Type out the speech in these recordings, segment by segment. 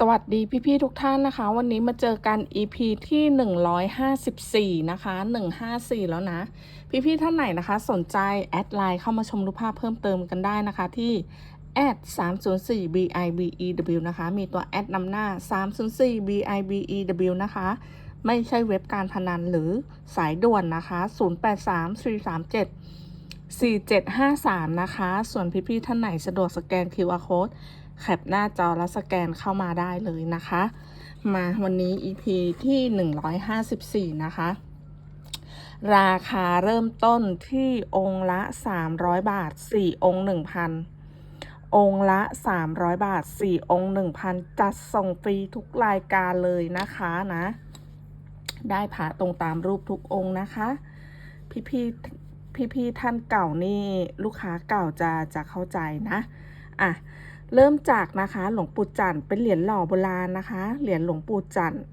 สวัสดีพี่ๆทุกท่านนะคะ วันนี้มาเจอกัน EP ที่ 154 นะคะ 154 แล้วนะ พี่ๆท่านไหนนะคะ สนใจแอดไลน์เข้ามาชมรูปภาพเพิ่มเติมกันได้นะคะที่แอด304 bibew นะคะ มีตัวแอดนำหน้า 304 bibew นะคะ ไม่ใช่เว็บการพนันหรือสายด่วนนะคะ 083 437 4753 นะคะ ส่วนพี่ๆท่านไหนสะดวกสแกน QR code แคปหน้าจอแล้วสแกนเข้ามาได้เลยนะคะ มาวันนี้ EP ที่ 154 นะคะ ราคาเริ่มต้นที่องค์ละ 300 บาท 4 องค์ 1,000 องค์ละ 300 บาท 4 องค์ 1,000 จัดส่งฟรีทุกรายการเลยนะคะนะ ได้ผ่าตรงตามรูปทุกองค์นะคะ พี่พี่พี่พี่ๆท่านเก่านี่ลูกค้าเก่าจะจะเข้าใจนะ อะ เริ่มจากนะคะ หลวงปู่จันทร์เป็นเหรียญหล่อโบราณนะคะ เหรียญหลวงปู่จันทร์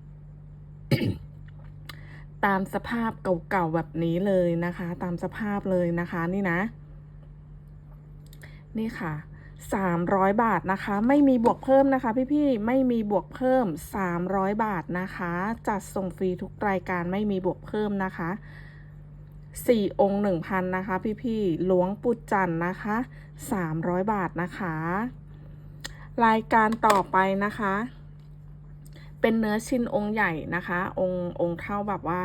ตามสภาพเก่าๆแบบนี้เลยนะคะ ตามสภาพเลยนะคะ นี่นะ นี่ค่ะสามร้อยบาทนะคะ ไม่มีบวกเพิ่มนะคะ พี่ๆไม่มีบวกเพิ่มสามร้อยบาทนะคะ จัดส่งฟรีทุกรายการไม่มีบวกเพิ่มนะคะสี่องค์หนึ่งพันนะคะ พี่ๆหลวงปู่จันทร์นะคะสามร้อยบาทนะคะ รายการต่อไปนะคะ เป็นเนื้อชิ้นองค์ใหญ่นะคะ องค์องค์เท่าแบบว่า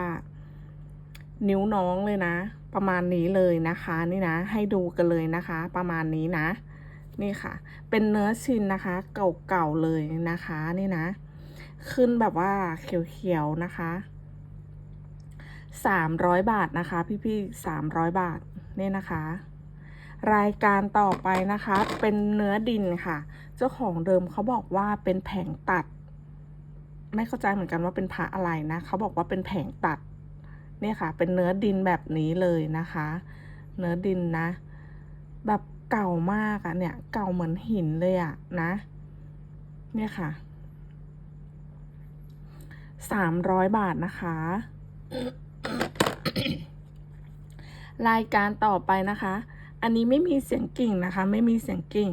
นิ้วน้องเลยนะ ประมาณนี้เลยนะคะ นี่นะ ให้ดูกันเลยนะคะ ประมาณนี้นะ นี่ค่ะ เป็นเนื้อชิ้นนะคะ เก่าๆเลยนะคะ นี่นะ ขึ้นแบบว่าเขียวๆนะคะสามร้อยบาทนะคะ พี่ๆสามร้อยบาทนี่นะคะ รายการต่อไปนะคะ เป็นเนื้อดินค่ะ เจ้าของเดิมเขาบอกว่าเป็นแผงตัด ไม่เข้าใจเหมือนกันว่าเป็นพระอะไรนะเขาบอกว่าเป็นแผงตัด เนี่ยค่ะ เป็นเนื้อดินแบบนี้เลยนะคะ เนื้อดินนะ แบบเก่ามากอะเนี่ย เก่าเหมือนหินเลยอะนะ เนี่ยค่ะสามร้อยบาทนะคะ รายการต่อไปนะคะ อันนี้ไม่มีเสียงกิ่งนะคะ ไม่มีเสียงกิ่ง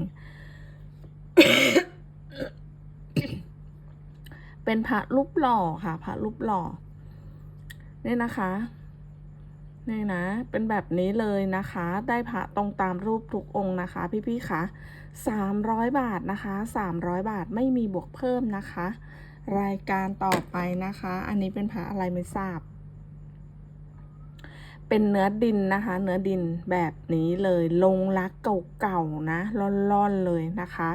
เป็นพระรูปหล่อค่ะพระรูปหล่อเนี่ยนะคะ นี่นะ เป็นแบบนี้เลยนะคะ ได้พระตรงตามรูปทุกองค์นะคะ พี่ๆคะสามร้อยบาทนะคะสามร้อยบาทไม่มีบวกเพิ่มนะคะ รายการต่อไปนะคะ อันนี้เป็นพระอะไรไม่ทราบ เป็นเนื้อดินนะคะ เนื้อดินแบบนี้เลย ลงรักเก่าๆนะร่อนๆเลยนะคะ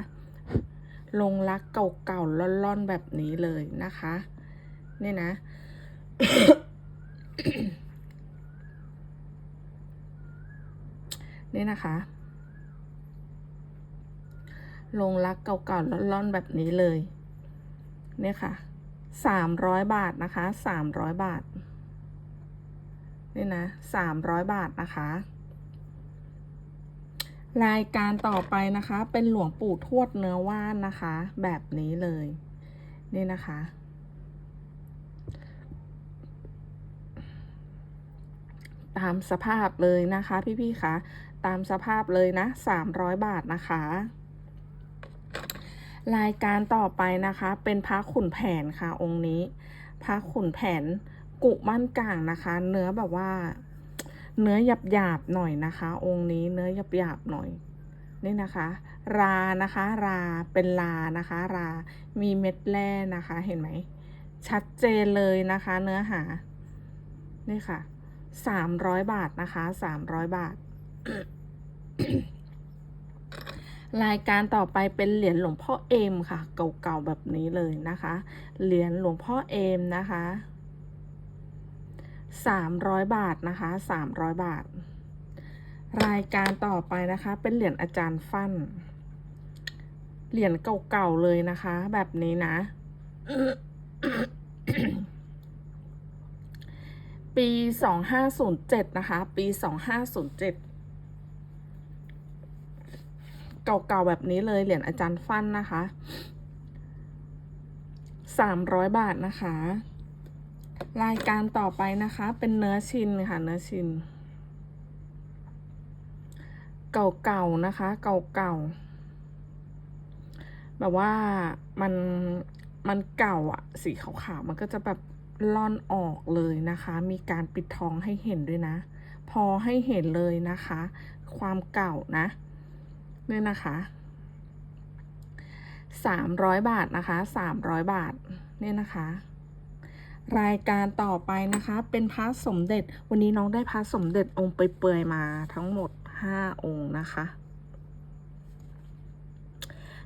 ลงรักเก่าๆร่อนๆแบบนี้เลยนะคะ เนี่ยนะ นี่นะคะ ลงรักเก่าๆร่อนๆแบบนี้เลย เนี่ยค่ะสามร้อยบาทนะคะสามร้อยบาท นี่นะสามร้อยบาทนะคะ รายการต่อไปนะคะ เป็นหลวงปู่ทวดเนื้อว่านนะคะ แบบนี้เลย นี่นะคะ ตามสภาพเลยนะคะ พี่ๆคะตามสภาพเลยนะสามร้อยบาทนะคะ รายการต่อไปนะคะ เป็นพระขุนแผนค่ะองค์นี้ พระขุนแผนกุบ้านกลางนะคะ เนื้อแบบว่า เนื้อหยาบหยาบหน่อยนะคะ องค์นี้เนื้อหยาบหยาบหน่อยนี่นะคะ รานะคะ ราเป็นลานะคะ รามีเม็ดแร่นะคะ เห็นไหมชัดเจนเลยนะคะ เนื้อหานี่ค่ะสามร้อยบาทนะคะสามร้อยบาท รายการต่อไปเป็นเหรียญหลวงพ่อเอมค่ะ เก่าๆแบบนี้เลยนะคะ เหรียญหลวงพ่อเอมนะคะ สามร้อยบาทนะคะสามร้อยบาท รายการต่อไปนะคะ เป็นเหรียญอาจารย์ฟั่น เหรียญเก่าๆเลยนะคะ แบบนี้นะ ปีสองห้าศูนย์เจ็ดนะคะ ปีสองห้าศูนย์เจ็ดเก่าๆแบบนี้เลย เหรียญอาจารย์ฟั่นนะคะสามร้อยบาทนะคะ รายการต่อไปนะคะ เป็นเนื้อชินค่ะ เนื้อชิน เก่าๆนะคะ เก่าๆแบบว่ามันมันเก่าอะสีขาวๆมันก็จะแบบล่อนออกเลยนะคะ มีการปิดทองให้เห็นด้วยนะ พอให้เห็นเลยนะคะ ความเก่านะเนี่ยนะคะสามร้อยบาทนะคะสามร้อยบาทเนี่ยนะคะ รายการต่อไปนะคะ เป็นพระสมเด็จ วันนี้น้องได้พระสมเด็จองค์ไปเปื่อยมาทั้งหมดห้าองค์นะคะ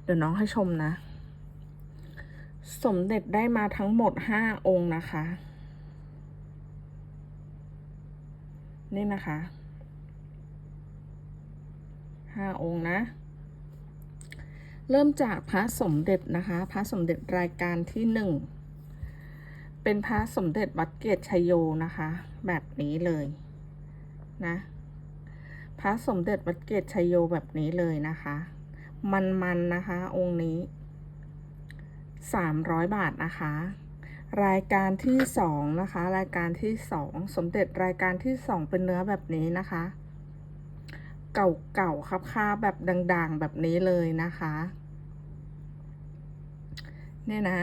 เดี๋ยวน้องให้ชมนะ สมเด็จได้มาทั้งหมดห้าองค์นะคะ นี่นะคะห้าองค์นะเริ่มจากพระสมเด็จนะคะ พระสมเด็จรายการที่หนึ่ง เป็นพระสมเด็จวัดเกตชัยโยนะคะ แบบนี้เลยนะพระสมเด็จวัดเกตชัยโยแบบนี้เลยนะคะ มันๆนนะคะ องค์นี้300บาทนะคะ รายการที่สองนะคะ รายการที่สองสมเด็จรายการที่สองเป็นเนื้อแบบนี้นะคะ เก่าๆครับค่าแบบด่างๆ แบบนี้เลยนะคะ เนี่ยนะ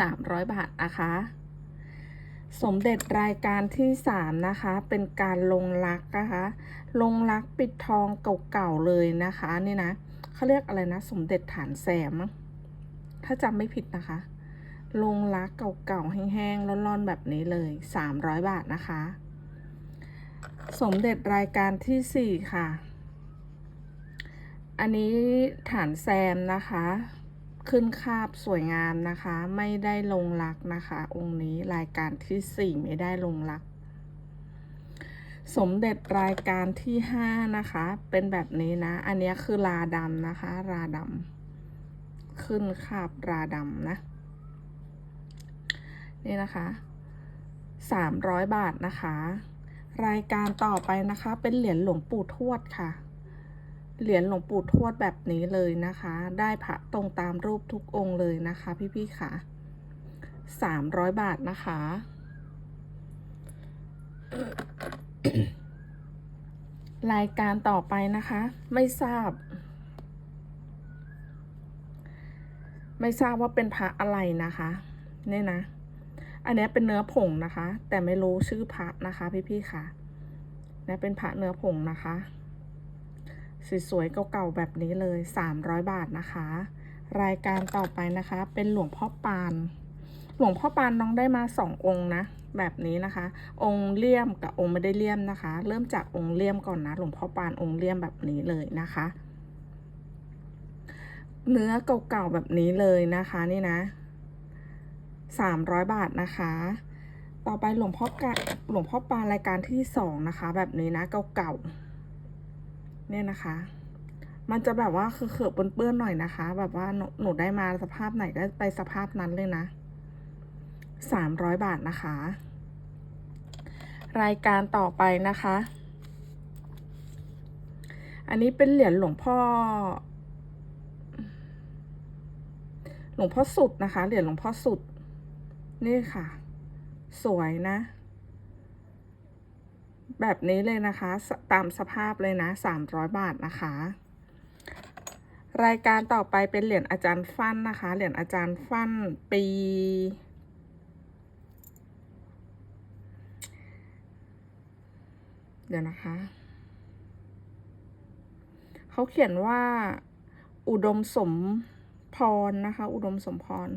300 บาทนะคะ สมเด็จรายการที่สามนะคะ เป็นการลงลักนะคะ ลงลักปิดทองเก่าๆเลยนะคะนี่นะเขาเรียกอะไรนะ สมเด็จฐานแซมถ้าจำไม่ผิดนะคะ ลงลักเก่าๆแห้งๆร้อนๆแบบนี้เลย 300 บาทนะคะ สมเด็จรายการที่สี่ค่ะ อันนี้ฐานแซมนะคะ ขึ้นคาบสวยงามนะคะ ไม่ได้ลงลักนะคะ องค์นี้รายการที่สี่ไม่ได้ลงลัก สมเด็จรายการที่ห้านะคะ เป็นแบบนี้นะ อันนี้คือราดำนะคะ ราดำขึ้นคาบราดำนะ นี่นะคะสามร้อยบาทนะคะ รายการต่อไปนะคะ เป็นเหรียญหลวงปู่ทวดค่ะ เหรียญหลวงปู่ทวดแบบนี้เลยนะคะ ได้พระตรงตามรูปทุกองค์เลยนะคะ พี่ๆค่ะสามร้อยบาทนะคะ รายการต่อไปนะคะ ไม่ทราบ ไม่ทราบว่าเป็นพระอะไรนะคะเนี่ยนะ อันนี้เป็นเนื้อผงนะคะ แต่ไม่รู้ชื่อพระนะคะ พี่ๆค่ะเนี่ยเป็นพระเนื้อผงนะคะ สวยๆเก่าๆแบบนี้เลย 300 บาทนะคะ รายการต่อไปนะคะ เป็นหลวงพ่อปาน หลวงพ่อปานน้องได้มาสององค์นะแบบนี้นะคะ องค์เลี่ยมกับองค์ไม่ได้เลี่ยมนะคะ เริ่มจากองค์เลี่ยมก่อนนะหลวงพ่อปานองค์เลี่ยมแบบนี้เลยนะคะ เนื้อเก่าๆแบบนี้เลยนะคะนี่นะสามร้อยบาทนะคะต่อไปหลวงพ่อกหลวงพ่อปานรายการที่สองนะคะ แบบนี้นะเก่าๆ เนี่ยนะคะ มันจะแบบว่าคือเขือบเปื้อนๆหน่อยนะคะ แบบว่าหนูหนูได้มาสภาพไหนก็ไปสภาพนั้นเลยนะสามร้อยบาทนะคะ รายการต่อไปนะคะ อันนี้เป็นเหรียญหลวงพ่อ หลวงพ่อสุดนะคะ เหรียญหลวงพ่อสุด นี่ค่ะ สวยนะ แบบนี้เลยนะคะ ตามสภาพเลยนะสามร้อยบาทนะคะ รายการต่อไปเป็นเหรียญอาจารย์ฟันนะคะ เหรียญอาจารย์ฟันปี เดี๋ยวนะคะ เขาเขียนว่า อุดมสมพรนะคะ อุดมสมพร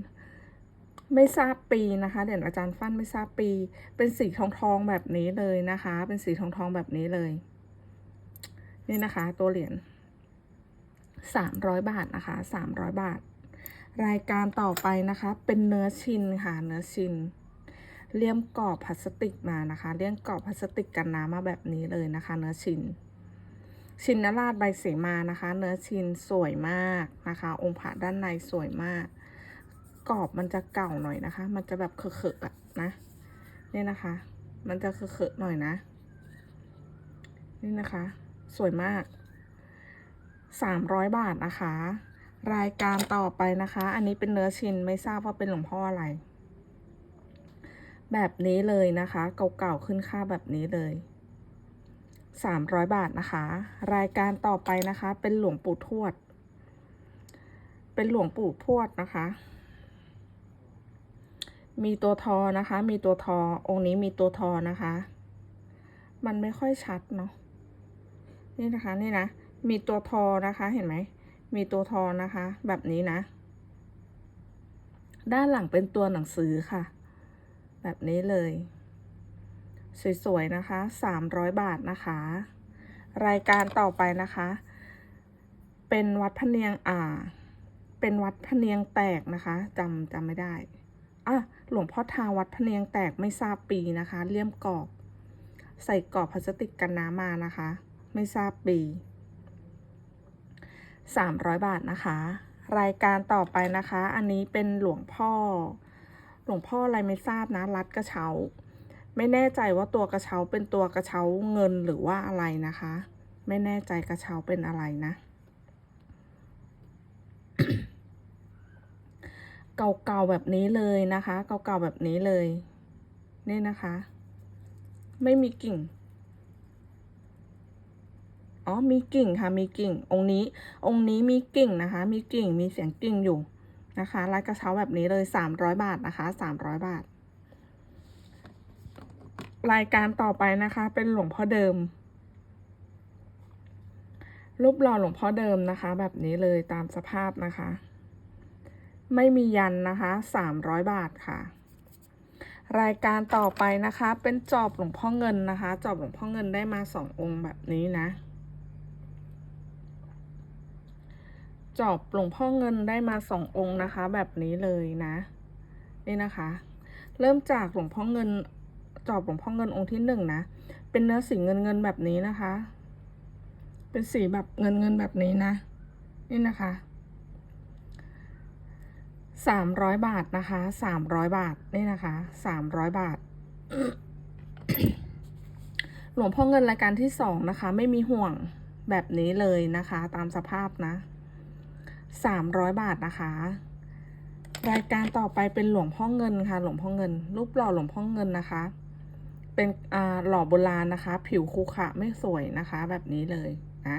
ไม่ทราบปีนะคะ เดี๋ยวอาจารย์ฟั่นไม่ทราบปี เป็นสีทองทองแบบนี้เลยนะคะ เป็นสีทองทองแบบนี้เลย นี่นะคะ ตัวเหรียญสามร้อยบาทนะคะสามร้อยบาท รายการต่อไปนะคะ เป็นเนื้อชินค่ะ เนื้อชินเลี่ยมกรอบพลาสติกมานะคะ เลี่ยมกรอบพลาสติกกันน้ำมาแบบนี้เลยนะคะ เนื้อชินชินนราชใบเสมานะคะ เนื้อชินสวยมากนะคะ องค์พระด้านในสวยมาก กรอบมันจะเก่าหน่อยนะคะ มันจะแบบเคอะๆอะนะเนี่ยนะคะ มันจะเคอะๆหน่อยนะ นี่นะคะ สวยมากสามร้อยบาทนะคะ รายการต่อไปนะคะ อันนี้เป็นเนื้อชิ้นไม่ทราบว่าเป็นหลวงพ่ออะไร แบบนี้เลยนะคะ เก่าๆขึ้นค่าแบบนี้เลยสามร้อยบาทนะคะ รายการต่อไปนะคะ เป็นหลวงปู่ทวด เป็นหลวงปู่ทวดนะคะ มีตัวทอนะคะ มีตัวทอ องค์นี้มีตัวทอนะคะ มันไม่ค่อยชัดเนาะ นี่นะคะ นี่นะ มีตัวทอนะคะ เห็นไหม มีตัวทอนะคะ แบบนี้นะ ด้านหลังเป็นตัวหนังสือค่ะ แบบนี้เลย สวยๆ นะคะสามร้อยบาทนะคะ รายการต่อไปนะคะ เป็นวัดพเนียงอ่า เป็นวัดพเนียงแตกนะคะจำจำไม่ได้ อะ หลวงพ่อทาวัดพะเนียงแตกไม่ทราบปีนะคะ เลี่ยมกรอบ ใส่กรอบพลาสติกกันน้ำมานะคะ ไม่ทราบปี 300 บาทนะคะ รายการต่อไปนะคะ อันนี้เป็นหลวงพ่อ หลวงพ่ออะไรไม่ทราบนะ รัดกระเช้า ไม่แน่ใจว่าตัวกระเช้าเป็นตัวกระเช้าเงินหรือว่าอะไรนะคะ ไม่แน่ใจกระเช้าเป็นอะไรนะ เก่าๆแบบนี้เลยนะคะ เก่าๆแบบนี้เลยนี่นะคะ ไม่มีกิ่งอ๋อมีกิ่งค่ะมีกิ่ง องค์นี้ องค์นี้มีกิ่งนะคะ มีกิ่งมีเสียงกิ่งอยู่นะคะลายกระเช้าแบบนี้เลยสามร้อยบาทนะคะสามร้อยบาท รายการต่อไปนะคะ เป็นหลวงพ่อเดิม รูปหล่อหลวงพ่อเดิมนะคะ แบบนี้เลยตามสภาพนะคะ ไม่มียันนะคะสามร้อยบาทค่ะ รายการต่อไปนะคะ เป็นจอบหลวงพ่อเงินนะคะ จอบหลวงพ่อเงินได้มาสององค์แบบนี้นะ จอบหลวงพ่อเงินได้มาสององค์นะคะ แบบนี้เลยนะ นี่นะคะ เริ่มจากหลวงพ่อเงิน จอบหลวงพ่อเงินองค์ที่หนึ่งนะ เป็นเนื้อสีเงินเงินแบบนี้นะคะ เป็นสีแบบเงินเงินแบบนี้นะ นี่นะคะ สามร้อยบาทนะคะสามร้อยบาทนี่นะคะสามร้อยบาท หลวงพ่อเงินรายการที่สองนะคะ ไม่มีห่วงแบบนี้เลยนะคะ ตามสภาพนะสามร้อยบาทนะคะ รายการต่อไปเป็นหลวงพ่อเงินค่ะ หลวงพ่อเงิน รูปหล่อหลวงพ่อเงินนะคะ เป็นอ่าหล่อโบราณนะคะ ผิวคุขะไม่สวยนะคะ แบบนี้เลยนะ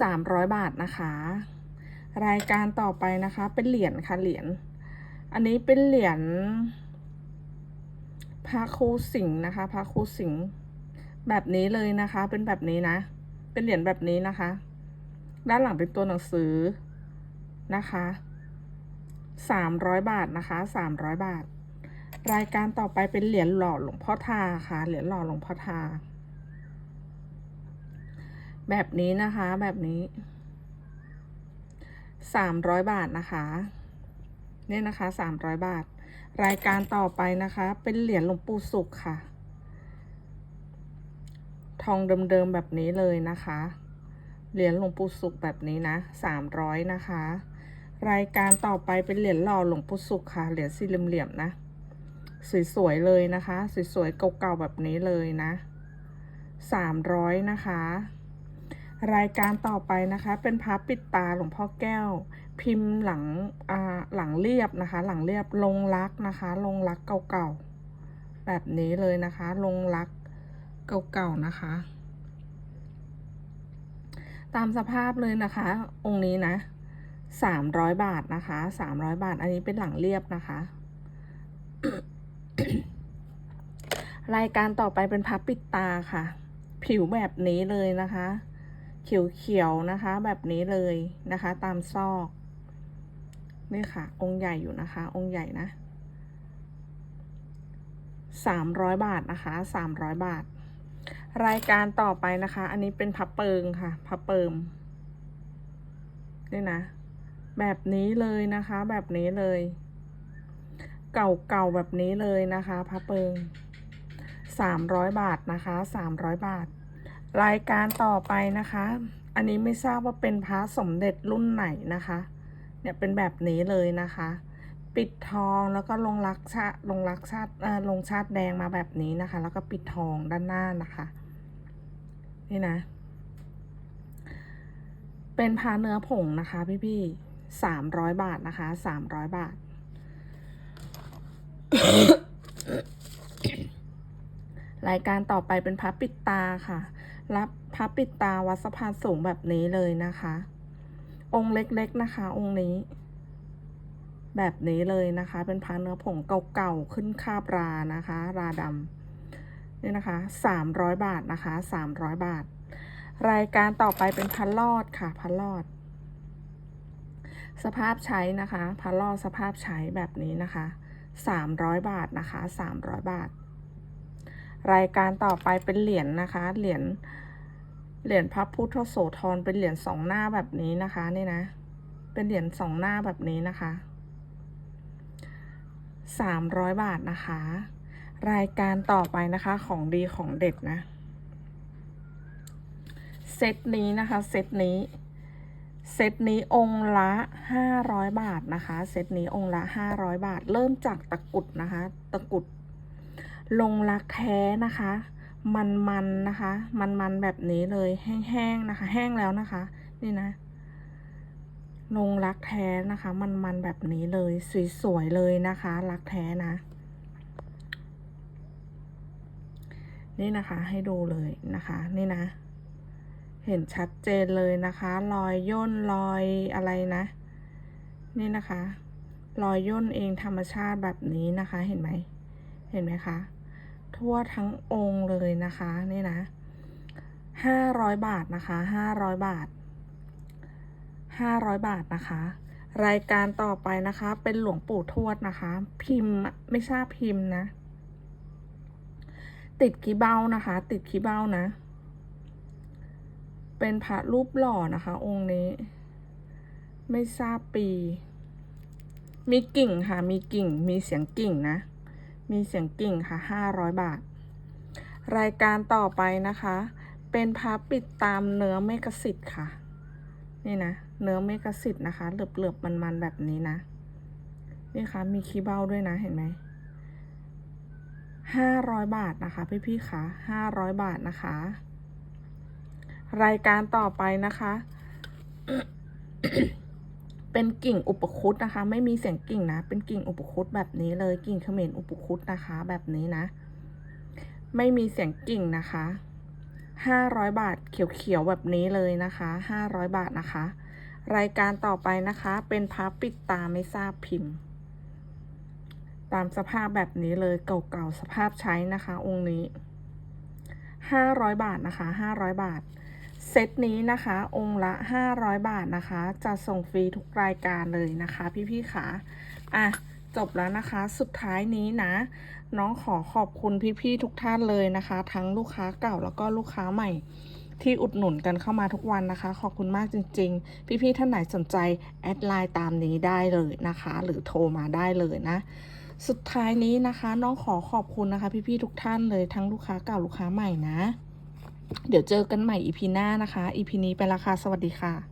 สามร้อยบาทนะคะ รายการต่อไปนะคะ เป็นเหรียญค่ะเหรียญอันนี้เป็นเหรียญพระครูสิงห์นะคะพระครูสิงห์แบบนี้เลยนะคะ เป็นแบบนี้นะ เป็นเหรียญแบบนี้นะคะ ด้านหลังเป็นตัวหนังสือนะคะสามร้อยบาทนะคะสามร้อยบาท รายการต่อไปเป็นเหรียญหล่อหลวงพ่อทาค่ะ เหรียญหล่อหลวงพ่อทา แบบนี้นะคะ แบบนี้ สามร้อยบาทนะคะเนี่ยนะคะสามร้อยบาท รายการต่อไปนะคะ เป็นเหรียญหลวงปู่สุขค่ะ ทองเดิมๆแบบนี้เลยนะคะ เหรียญหลวงปู่สุขแบบนี้นะสามร้อยนะคะ รายการต่อไปเป็นเหรียญหล่อหลวงปู่สุขค่ะ เหรียญสี่เหลี่ยมๆนะ สวยๆเลยนะคะ สวยๆเก่าๆแบบนี้เลยนะสามร้อยนะคะ รายการต่อไปนะคะ เป็นพระปิดตาหลวงพ่อแก้ว พิมพ์หลังหลังเรียบนะคะ หลังเรียบลงรักนะคะ ลงรักเก่าๆแบบนี้เลยนะคะ ลงรักเก่าๆนะคะ ตามสภาพเลยนะคะ องค์นี้นะสามร้อยบาทนะคะสามร้อยบาท อันนี้เป็นหลังเรียบนะคะ รายการต่อไปเป็นพับปิดตาค่ะ ผิวแบบนี้เลยนะคะ เขียวๆนะคะ แบบนี้เลยนะคะ ตามซอกนี่ค่ะ องค์ใหญ่อยู่นะคะ องค์ใหญ่นะสามร้อยบาทนะคะสามร้อยบาท รายการต่อไปนะคะ อันนี้เป็นพับเปิงค่ะ พับเปิมนี่นะ แบบนี้เลยนะคะ แบบนี้เลย เก่าๆแบบนี้เลยนะคะพับเปิงสามร้อยบาทนะคะสามร้อยบาท รายการต่อไปนะคะ อันนี้ไม่ทราบว่าเป็นพระสมเด็จรุ่นไหนนะคะ เนี่ยเป็นแบบนี้เลยนะคะ ปิดทองแล้วก็ลงรักชาลงรักชาติเออลงชาติแดงมาแบบนี้นะคะ แล้วก็ปิดทองด้านหน้านะคะ นี่นะ เป็นพาเนื้อผงนะคะ พี่ๆสามร้อยบาทนะคะสามร้อยบาทรายการต่อไปเป็นพับปิดตาค่ะ รับพับปิดตาวัดสะพานสูงแบบนี้เลยนะคะ องค์เล็กๆนะคะ องค์นี้ แบบนี้เลยนะคะ เป็นพระเนื้อผงเก่าๆขึ้นคาบรานะคะ ราดำนี่นะคะ300บาทนะคะ300บาท รายการต่อไปเป็นพันลอดค่ะพันลอด สภาพใช้นะคะพันลอดสภาพใช้แบบนี้นะคะ300บาทนะคะ300บาทรายการต่อไปเป็นเหรียญนะคะ เหรียญ เหรียญพระพุทธโสธรเป็นเหรียญสองหน้าแบบนี้นะคะนี่นะ เป็นเหรียญสองหน้าแบบนี้นะคะ300บาทนะคะ รายการต่อไปนะคะของดีของเด็ดนะ เซตนี้นะคะ เซตนี้ เซตนี้องค์ละ500บาทนะคะ เซตนี้องค์ละ500บาท เริ่มจากตะกุดนะคะ ตะกุด ลงรักแท้นะคะ มันๆนนะคะ มันๆแบบนี้เลยแห้งๆนะคะ แห้งแล้วนะคะ นี่นะลงรักแท้นะคะ มันๆแบบนี้เลยสวยๆเลยนะคะรักแท้นะ นี่นะคะให้ดูเลยนะคะ นี่นะ เห็นชัดเจนเลยนะคะ รอยย่นรอยอะไรนะ นี่นะคะ รอยย่นเองธรรมชาติแบบนี้นะคะ เห็นไหมเห็นไหมคะ ทั่วทั้งองค์เลยนะคะนี่นะห้าร้อยบาทนะคะห้าร้อยบาทห้าร้อยบาทนะคะ รายการต่อไปนะคะ เป็นหลวงปู่ทวดนะคะ พิมพ์ไม่ทราบพิมพ์นะ ติดขี้เบ้านะคะ ติดขี้เบ้านะ เป็นพระรูปหล่อนะคะ องค์นี้ ไม่ทราบปี มีกิ่งค่ะ มีกิ่ง มีเสียงกิ่งนะ มีเสียงกิ่งค่ะ 500 บาท รายการต่อไปนะคะ เป็นพระปิดตามเนื้อเมกสิทธิ์ค่ะ นี่นะ เนื้อเมกสิทธิ์นะคะ เหลือบๆมันๆแบบนี้นะ นี่ค่ะ มีคีย์เบ้าด้วยนะเห็นไหม500บาทนะคะพี่ๆคะ500บาทนะคะ รายการต่อไปนะคะ เป็นกิ่งอุปคุตนะคะ ไม่มีเสียงกิ่งนะ เป็นกิ่งอุปคุตแบบนี้เลยกิ่งเขมรอุปคุตนะคะ แบบนี้นะ ไม่มีเสียงกิ่งนะคะห้าร้อยบาทเขียวๆแบบนี้เลยนะคะห้าร้อยบาทนะคะ รายการต่อไปนะคะ เป็นพับปิดตาไม่ทราบพิมพ์ ตามสภาพแบบนี้เลยเก่าๆสภาพใช้นะคะ องค์นี้ห้าร้อยบาทนะคะห้าร้อยบาท เซตนี้นะคะ องค์ละ 500 บาทนะคะ จะส่งฟรีทุกรายการเลยนะคะ พี่ๆค่ะอะจบแล้วนะคะ สุดท้ายนี้นะ น้องขอขอบคุณพี่ๆทุกท่านเลยนะคะ ทั้งลูกค้าเก่าแล้วก็ลูกค้าใหม่ที่อุดหนุนกันเข้ามาทุกวันนะคะ ขอบคุณมากจริง ๆ พี่ๆท่านไหนสนใจ แอดไลน์ตามนี้ได้เลยนะคะ หรือโทรมาได้เลยนะ สุดท้ายนี้นะคะ น้องขอขอบคุณนะคะ พี่ๆทุกท่านเลยทั้งลูกค้าเก่าลูกค้าใหม่นะ เดี๋ยวเจอกันใหม่อีพีหน้านะคะอีพีนี้ไปละค่ะสวัสดีค่ะ